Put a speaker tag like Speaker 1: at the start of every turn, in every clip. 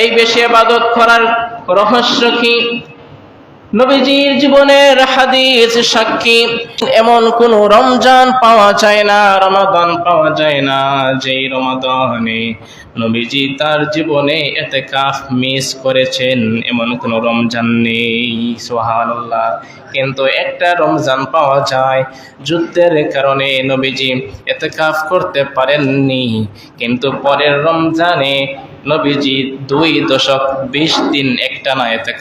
Speaker 1: এই বেশি আবাদত করার রহস্য কি? নবীজির জীবনের হাদিস সাক্ষী, এমন কোন রমজান পাওয়া যায় না, রমাদান পাওয়া যায় না, যেই রমাদানে নবীজি তার জীবনে এতে কাফ মিস করেছেন, এমন কোন রমজান নেই সোহানুল্লাহ কিন্তু একটা রমজান পাওয়া যায়, যুদ্ধের কারণে নবীজি এতে কাফ করতে পারেননি, কিন্তু পরের রমজানে নবীজি দুই দশক বিশ দিন একটানা এতে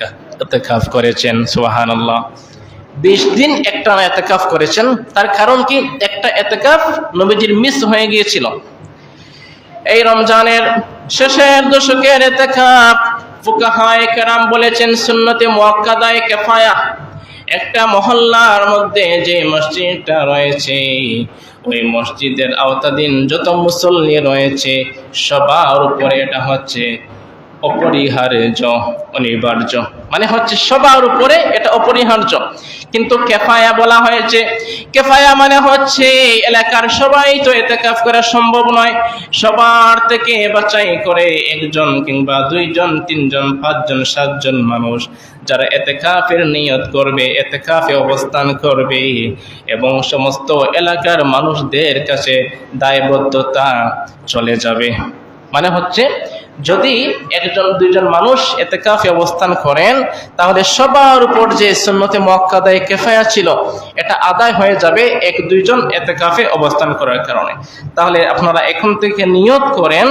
Speaker 1: এতেকাফ করেছেন, সুবহানাল্লাহ। বিশ দিন একটানা এতেকাফ করেছেন, তার কারণ কি? একটা এতেকাফ নবীজির মিস হয়ে গিয়েছিল। এই রমজানের শেষের দশকের এতেকাফ ফুকাহায়ে কেরাম বলেছেন, সুন্নতে মুয়াক্কাদায়ে কেফায়া। একটা মহল্লার মধ্যে যে মসজিদটা রয়েছে, ওই মসজিদের আওতাধীন যত মুসল্লি রয়েছে, সবার উপরে এটা হচ্ছে অপরিহার্য, অনিবার্য। মানে হচ্ছে সবার উপরে এটা অপরিহার্য। কিন্তু কেফায়া বলা হয়েছে কেফায়া মানে হচ্ছে এলাকার সবাই তো এতে কাজ করা সম্ভব নয়। সবার থেকে বাছাই করে একজন কিংবা দুইজন, তিনজন, পাঁচজন, সাতজন মানুষ যারা এতে কাফের নিয়ত করবে এতে কাফে অবস্থান করবে এবং সমস্ত এলাকার মানুষদের কাছে দায়বদ্ধতা চলে যাবে। মানে হচ্ছে যদি একজন দুইজন মানুষ এতে কাফে অবস্থান করেন, তাহলে সবার উপর যে সুন্নতে মক্কাদায় কেফায়া ছিল, এটা আদায় হয়ে যাবে এক দুইজন এতে কাফে অবস্থান করার কারণে। তাহলে আপনারা এখন থেকে নিয়োগ করেন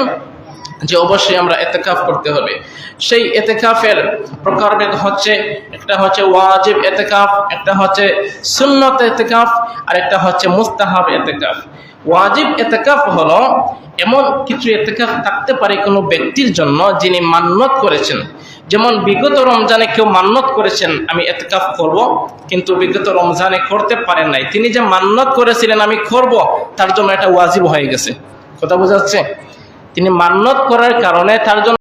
Speaker 1: যে অবশ্যই আমরা এতেকাফ করতে হবে। সেই এতেকাফের প্রকারভেদ হচ্ছে, একটা হচ্ছে ওয়াজিব এতেকাফ, একটা হচ্ছে সুন্নত এতেকাফ, আর একটা হচ্ছে মুস্তাহাব এতেকাফ। ওয়াজিব এতেকাফ হলো এমন কিছু এতেকাফ থাকতে পারে কোনো ব্যক্তির জন্য যিনি মান্যত করেছেন। যেমন বিগত রমজানে কেউ মান্যত করেছেন, আমি এতেকাফ করব, কিন্তু বিগত রমজানে করতে পারেন নাই। তিনি যে মান্যত করেছিলেন, আমি করব, তার জন্য এটা ওয়াজিব হয়ে গেছে। কথা বোঝা যাচ্ছে? তিনি মান্যত করার কারণে তার জন্য